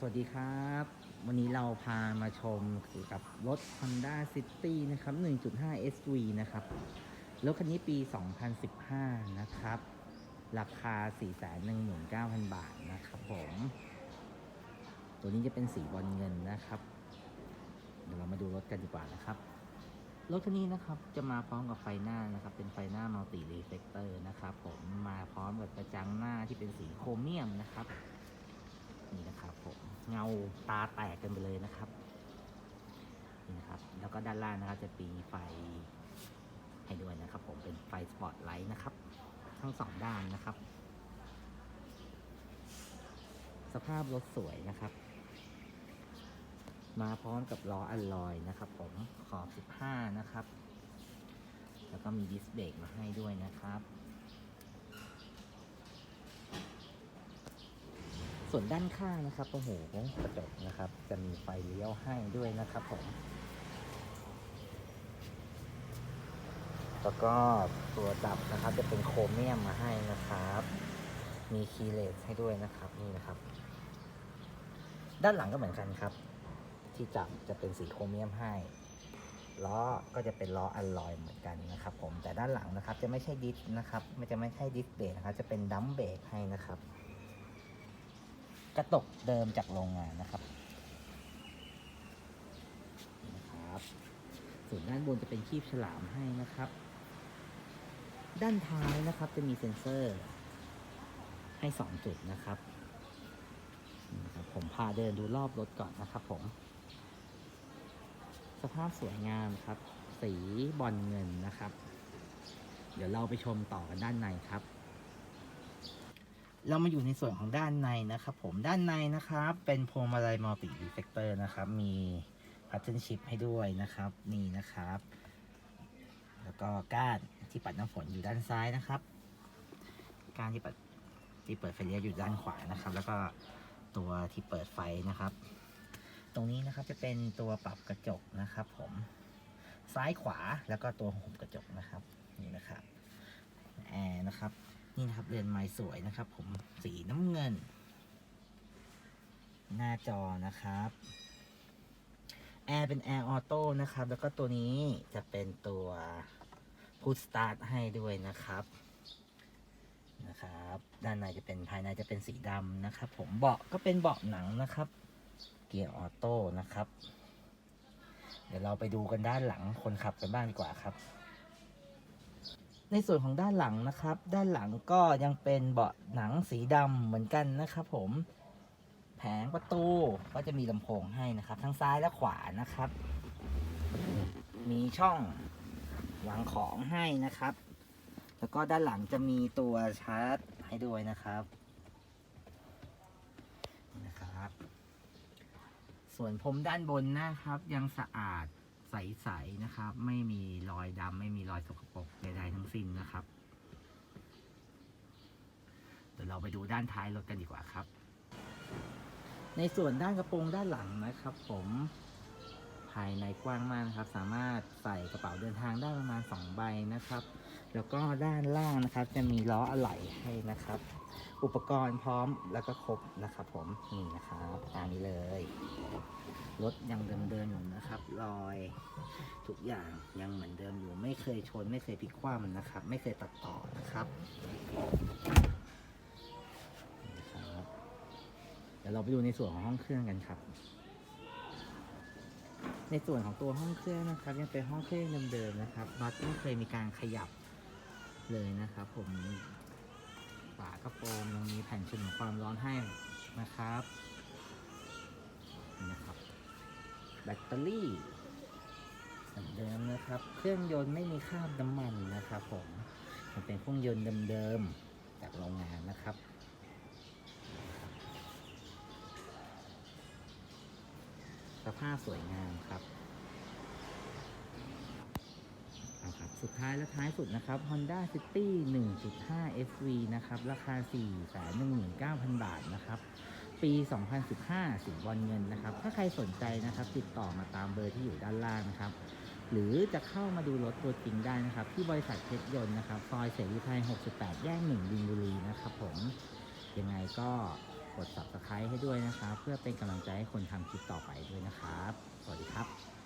สวัสดีครับ วันนี้เราพามาชมเกี่ยวกับรถ Honda City นะครับ 1.5 SV นะครับ รถคันนี้ปี 2015 นะครับ ราคา 419,000 บาทนะครับผม ตัวนี้จะเป็นสีบอลเงินนะครับ เดี๋ยวเรามาดูรถกันดีกว่านะครับ รถคันนี้นะครับจะมาพร้อมกับไฟหน้านะครับ เป็นไฟหน้ามัลติรีเฟกเตอร์นะครับ ผมมาพร้อมกับกระจังหน้าที่เป็นสีโครเมียมนะครับ นี่นะครับผมเงาตาแตกกันไปเลยนะครับนี่นะครับแล้วก็ด้านล่างนะครับจะมีไฟให้ด้วยนะครับ ผมเป็นไฟสปอตไลท์นะครับ ทั้งสองด้านนะครับ สภาพรถสวยนะครับ มาพร้อมกับล้ออัลลอยนะครับ ผมขอบ 15 นะครับ แล้วก็มีดิสเบรกมาให้ด้วยนะครับ ส่วนด้านข้างนะครับโอ้โหกระจกนะครับ จะมีไฟเลี้ยวให้ด้วยนะครับผมแล้วก็ตัวดับนะครับจะเป็นโครเมียมมาให้นะครับ มีคีย์เลสให้ด้วยนะครับนี่นะครับ ด้านหลังก็เหมือนกันครับ ที่จับจะเป็นสีโครเมียมให้ล้อก็จะเป็นล้ออัลลอยเหมือนกันนะครับ ผมแต่ด้านหลังนะครับจะไม่ใช่ดิสนะครับ ไม่จะไม่ใช่ดิสเบรกนะครับ จะเป็นดัมเบรกให้นะครับ กระตกเดิมจากโรงงานนะครับนะครับส่วนด้านบนจะเป็นคีบฉลามให้นะครับ ด้านท้ายนะครับจะมีเซ็นเซอร์ให้ 2 จุดนะครับนะครับ ผมพาเดินดูรอบรถก่อนนะครับผม สภาพสวยงามครับ สีบอลเงินนะครับ เดี๋ยวเราไปชมต่อกันด้านในครับ เรามาอยู่ในส่วนของด้านในนะครับ ผมด้านในนะครับ เป็นพวงมาลัยมัลติรีเฟกเตอร์นะครับ มีพัตเทนชิพให้ด้วยนะครับ นี่นะครับ แล้วก็ก้านที่ปัดน้ำฝนอยู่ด้านซ้ายนะครับก้านที่ปัดที่เปิดไฟเลี้ยวอยู่ด้านขวานะครับ แล้วก็ตัวที่เปิดไฟนะครับ ตรงนี้นะครับจะเป็นตัวปรับกระจกนะครับ ผมซ้ายขวาแล้วก็ตัวหุบกระจกนะครับนี่นะครับแอร์นะครับ นี่นะครับเรือนไม้สวยนะครับ ผมสีน้ำเงิน หน้าจอนะครับแอร์เป็นแอร์ออโต้นะครับ แล้วก็ตัวนี้จะเป็นตัวพุทสตาร์ทให้ด้วยนะครับนะครับ ด้านในจะเป็นภายในจะเป็นสีดำนะครับ ผมเบาะก็เป็นเบาะหนังนะครับ เกียร์ออโต้นะครับ เดี๋ยวเราไปดูกันด้านหลังคนขับกันบ้างดีกว่าครับ ในส่วนของด้านหลังนะครับ ด้านหลังก็ยังเป็นเบาะหนังสีดำเหมือนกันนะครับ ผม แผงประตูก็จะมีลำโพงให้นะครับ ทั้งซ้ายและขวานะครับ มีช่องวางของให้นะครับ แล้วก็ด้านหลังจะมีตัวชาร์จให้ด้วยนะครับนี่นะครับ ส่วนพรมด้านบนนะครับ ยังสะอาด ใสๆนะครับ ไม่มีรอยดำไม่มีรอยสกปรกใดๆทั้งสิ้นนะครับ เดี๋ยวเราไปดูด้านท้ายรถกันดีกว่าครับ ในส่วนด้านกระโปรงด้านหลังนะครับ ผมภายในกว้างมากนะครับ สามารถใส่กระเป๋าเดินทางได้ประมาณ 2 ใบนะครับ แล้วก็ด้านล่างนะครับ จะมีล้ออะไหล่ให้นะครับ อุปกรณ์พร้อมแล้วก็ครบนะครับ ผมนี่นะครับตามนี้เลยรถยังเดิมๆอยู่นะครับรอยทุกอย่างยังเหมือนเดิมอยู่ ไม่เคยชน ไม่เคยพลิกคว่ำนะครับ ไม่เคยตัดต่อนะครับนี่นะครับ เดี๋ยวเราไปดูในส่วนของห้องเครื่องกันครับ ในส่วนของตัวห้องเครื่องนะครับ ยังเป็นห้องเครื่องเดิมๆนะครับบัสไม่เคยมีการขยับ เลยนะครับ ผมฝากระโปรงยังมีแผ่นฉนวนความร้อนให้นะครับนี่นะครับ แบตเตอรี่เหมือนเดิมนะครับ เครื่องยนต์ไม่มีคราบน้ำมันนะครับ ผมมันเป็นเครื่องยนต์เดิมๆจากโรงงานนะครับสภาพสวยงามครับเอาครับ สุดท้ายและท้ายสุดนะครับ Honda City 1.5 SV นะครับ ราคา 419,000 บาทนะครับ ปี 2015สีบอลเงินนะครับ ถ้าใครสนใจนะครับ ติดต่อมาตามเบอร์ที่อยู่ด้านล่างนะครับ หรือจะเข้ามาดูรถตัวจริงได้นะครับ ที่บริษัทเพชรยนต์นะครับ ซอยเสรีไทย 68 แยก1บินบุรีนะครับผม ยังไงก็กด subscribe ให้ด้วยนะครับ เพื่อเป็นกำลังใจให้คนทำคลิปต่อไปด้วยนะครับ สวัสดีครับ